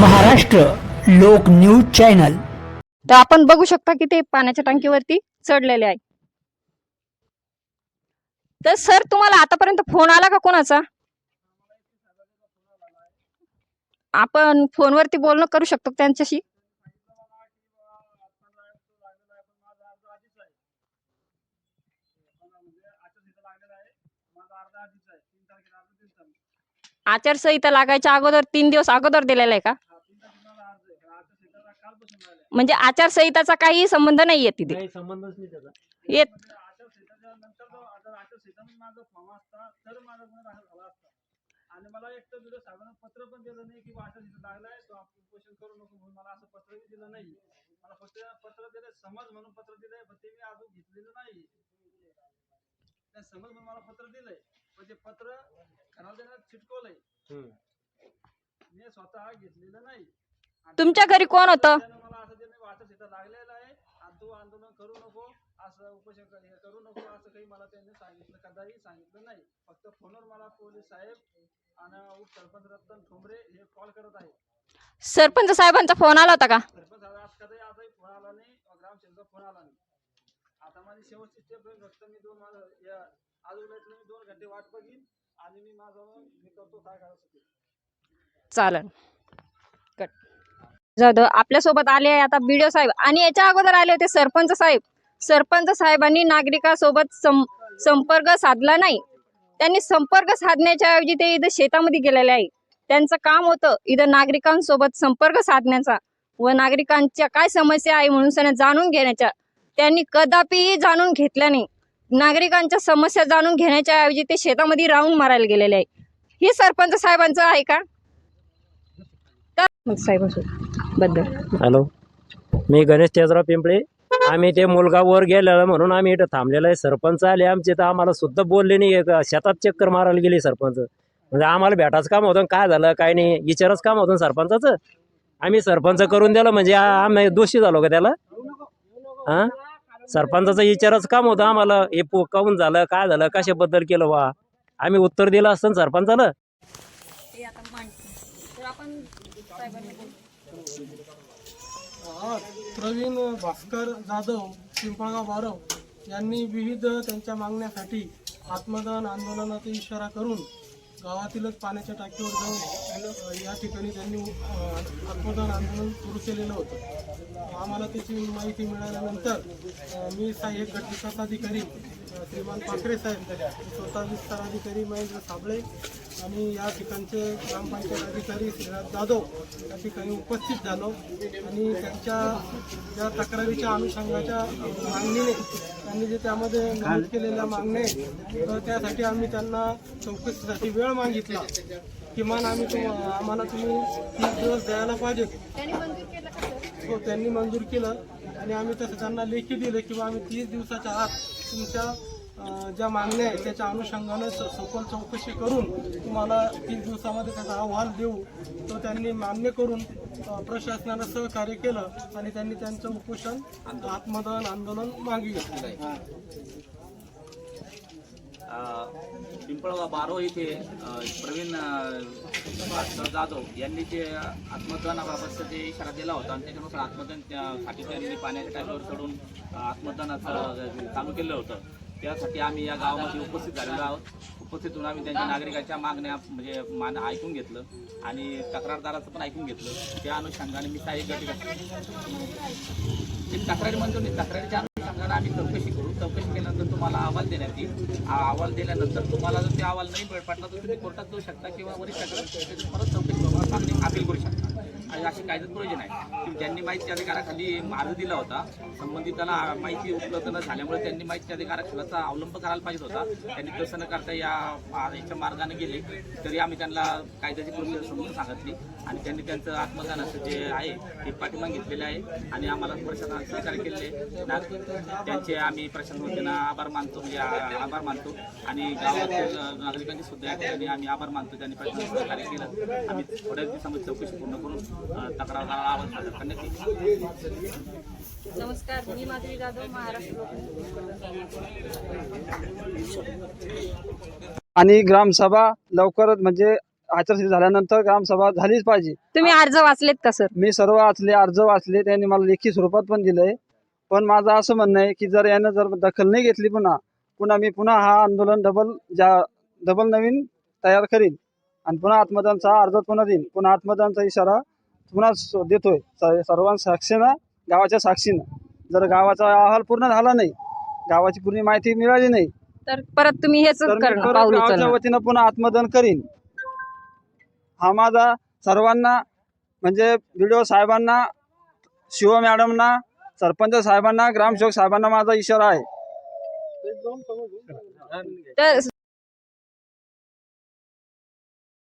महाराष्ट्र लोक news channel. तर आपण बघू शकता की ते पाण्याच्या टाकीवरती चढलेले आहे. तर सर तुम्हाला आतापर्यंत फोन आला का कोणाचा? आपण फोनवरती बोलणं करू शकतो त्यांच्याशी. आचारसंहिता लागायच्या अगोदर तीन दिवस अगोदर दिलेला आहे का? म्हणजे आचारसंहिताचा काही संबंध नाही आहे तिथे. काही संबंधच नाही त्याचा. येत. आणि मला एक तर पत्र पण दिलं नाही की तिथं लागलाय तो आपण उपोषण करू नको म्हणून मला असं पत्रही दिलं नाही मला फक्त पत्र दिलं समज म्हणून पत्र दिलंय पण ते मी अजून घेतलेलं नाही त्या समज म्हणून मला पत्र दिलंय पण ते पत्र खराब देण्यात चिटकवलंय. मी स्वतः घेतलेलं नाही. तुमच्या घरी कोण होतं? त्यानं मला असं दिलं वाटत तिथं लागलेलं आहे आणि तू आंदोलन करू नको असं उपोषण कर- करू नको असं काही मला त्यांनी सांगितलं कदाही सांगितलं नाही. फक्त फोनवर मला पोलीस साहेब आणि उपसरपंच रतन ठोंबरे कॉल करत आहे सरपंच साहेबांचा फोन आला होता का? सरपंच साहेब आज कदाही आजही फोन आला नाही ग्रामसेवकचा फोन आला नाही. आता माझी शेवटची स्टेप आहे फक्त मी दोन माझं मी दोन घंटे वाट बघीन आणि मी माझं मी करतो काय करायचं चालन कट जाधव आपल्यासोबत आले आहे आता बीडीओ साहेब. आणि याच्या अगोदर आले होते सरपंच साहेब. सरपंच साहेबांनी नागरिकासोबत सं संपर्क साधला नाही. त्यांनी संपर्क साधण्याच्या ऐवजी ते इथं शेतामध्ये गेलेले आहे. त्यांचं काम होतं इथं नागरिकांसोबत संपर्क साधण्याचा व नागरिकांच्या काय समस्या आहे म्हणून सण जाणून घेण्याच्या. त्यांनी कदापिही जाणून घेतल्या नाही. नागरिकांच्या समस्या जाणून घेण्याच्या ऐवजी ते शेतामध्ये राहून मारायला गेलेले आहे. हे सरपंच साहेबांचं आहे का? साहेब बद्दल. हॅलो. मी गणेश तेजराव पिंपळे. आम्ही ते मुलगा वर गेलेला म्हणून आम्ही इथं थांबलेलं आहे. सरपंच आले आमचे तर आम्हाला सुद्धा बोलले नाही. एक शेतात चक्कर मारायला गेले सरपंच. म्हणजे आम्हाला भेटायचं काम होतं. काय झालं? काय नाही? विचारच काम होतं सरपंचाचं. आम्ही सरपंच करून दिलं म्हणजे आम्ही दोषी झालो का त्याला? हां सरपंचाचं विचारच काम होतं आम्हाला. हे पो काहून झालं? काय झालं? कशाबद्दल केलं वा आम्ही उत्तर दिलं असतं सरपंचाला. आज प्रवीण भास्कर जाधव पिंपळगाव बारव यांनी विविध त्यांच्या मागण्यासाठी आत्मदान आंदोलनाचा इशारा करून गावातीलच पाण्याच्या टाकीवर जाऊन या ठिकाणी त्यांनी आत्मदान आंदोलन सुरू केलेलं होतं. आम्हाला त्याची माहिती मिळाल्यानंतर मी सहाय्यक गटविकास अधिकारी श्रीमान पाखरे साहेब स्वतः विस्तार अधिकारी महेंद्र साबळे आणि या ठिकाणचे ग्रामपंचायत अधिकारी श्रीनाथ जाधव या ठिकाणी उपस्थित झालो आणि त्यांच्या ज्या तक्रारीच्या अनुषंगाच्या मागणीने त्यांनी जे त्यामध्ये नमूद केलेल्या मागण्या तर त्यासाठी आम्ही त्यांना चौकशीसाठी वेळ मागितला. किमान आम्ही तुम- आम्हाला तुम्ही तीस दिवस द्यायला पाहिजे. हो त्यांनी मंजूर केलं. आणि आम्ही तसं त्यांना लेखी दिलं किंवा आम्ही तीस दिवसाच्या आत तुमच्या ज्या मागण्या आहेत त्याच्या अनुषंगाने सखोल चौकशी करून तुम्हाला तीस दिवसामध्ये त्याचा अहवाल देऊ. तो त्यांनी मान्य करून प्रशासनानं सहकार्य केलं आणि त्यांनी त्यांचं उपोषण आत्मदहन आंदोलन मागे घेतलं. पिंपळगाव बारो इथे प्रवीण भास्कर जाधव यांनी जे आत्मदानाबाबतचा जे इशारा दिला होता आणि त्याच्यानुसार आत्मदान त्या- साठी त्यांनी पाण्याच्या टाकीवर चढून आत्मदानाचं चालू केलं होतं. त्यासाठी आम्ही या गावामध्ये उपस्थित झालेलो आहोत. उपस्थित होऊन आम्ही त्यांच्या नागरिकाच्या मागण्या म्हणजे मान ऐकून घेतलं आणि तक्रारदाराचं पण ऐकून घेतलं. त्या अनुषंगाने मी काही गट ते तक्रारी मंजूर नाही. तक्रारीच्या आम्ही चौकशी करू. चौकशी केल्यानंतर तुम्हाला अहवाल देण्यात येईल. अहवाल दिल्यानंतर तुम्हाला जर ते अहवाल नाही मिळ पडला तर तुम्ही कोर्टात जाऊ शकता किंवा वरिष्ठाकडे त्याची परत चौकशी करून अपील करू शकता. अशी कायद्यात प्रयोजन आहे. की ज्यांनी माहिती अधिकाराखाली मार्ग दिला होता. संबंधिताला माहिती उपलब्ध न झाल्यामुळे त्यांनी माहिती अधिकाराचा अवलंब करायला पाहिजे होता. त्यांनी तसं न करता या याच्या मार्गाने गेले. तरी आम्ही त्यांना कायद्याची प्रोसिजर समजून सांगितली. आणि त्यांनी त्यांचं आत्मदानाचं जे आहे ते पाठिंबा घेतलेले आहे. आणि आम्हाला प्रशासनाने सहकार्य केलेले ना त्यांचे आम्ही प्रशासन आभार मानतो. म्हणजे आभार मानतो. आणि गावातील नागरिकांचे सुद्धा या ठिकाणी आम्ही आभार मानतो. त्यांनी प्रशासन सहकार्य केलं. आम्ही थोड्या दिवसामध्ये चौकशी पूर्ण करून नमस्कार मी माधुरी जाधव महाराष्ट्र आणि ग्रामसभा लवकरच म्हणजे आचारसंहिता झाल्यानंतर ग्रामसभा झालीच पाहिजे. तुम्ही अर्ज वाचलेत का सर? मी सर्व वाचले अर्ज वाचले त्यांनी मला लेखी स्वरूपात पण दिलंय. पण माझं असं म्हणणं आहे की जर यानं जर दखल नाही घेतली पुन्हा पुन्हा मी पुन्हा हा आंदोलन डबल ज्या डबल नवीन तयार करीन. आणि पुन्हा आत्मदानचा अर्ज पुन्हा देईन. पुन्हा आत्मदानचा इशारा पुन्हा देतोय. स- सर्वांच्या साक्षीनं गावाच्या साक्षीनं. जर गावाचा अहवाल पूर्ण झाला नाही गावाची पूर्ण माहिती मिळाली नाही तर परत तुम्ही हेच गावाच्या वतीनं पुन्हा आत्मदान करीन. हा माझा सर्वांना म्हणजे व्हिडिओ साहेबांना शिव मॅडमना सरपंच साहेबांना ग्रामसेवक साहेबांना माझा इशारा आहे. तर